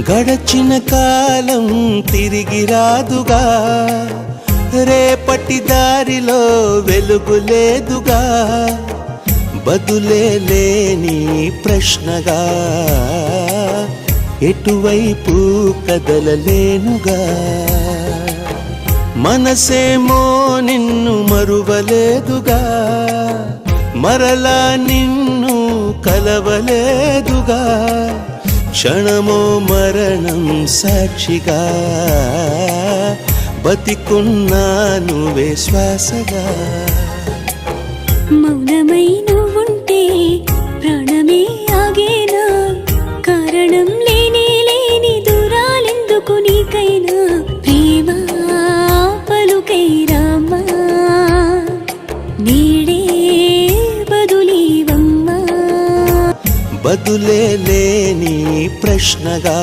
గడచిన కాలం తిరిగి రాదుగా. రేపటి దారిలో వెలుగు లేదుగా. బదులే లేని ప్రశ్నగా. ఎటువైపు కదలలేనుగా. మనసేమో నిన్ను మరువలేదుగా. మరలా నిన్ను కలవలేదుగా. క్షణమో మరణం సాక్షిగా బతికున్నా నువ్వే శ్వాసగా. మౌనమై బదులే లేని ప్రశ్నగా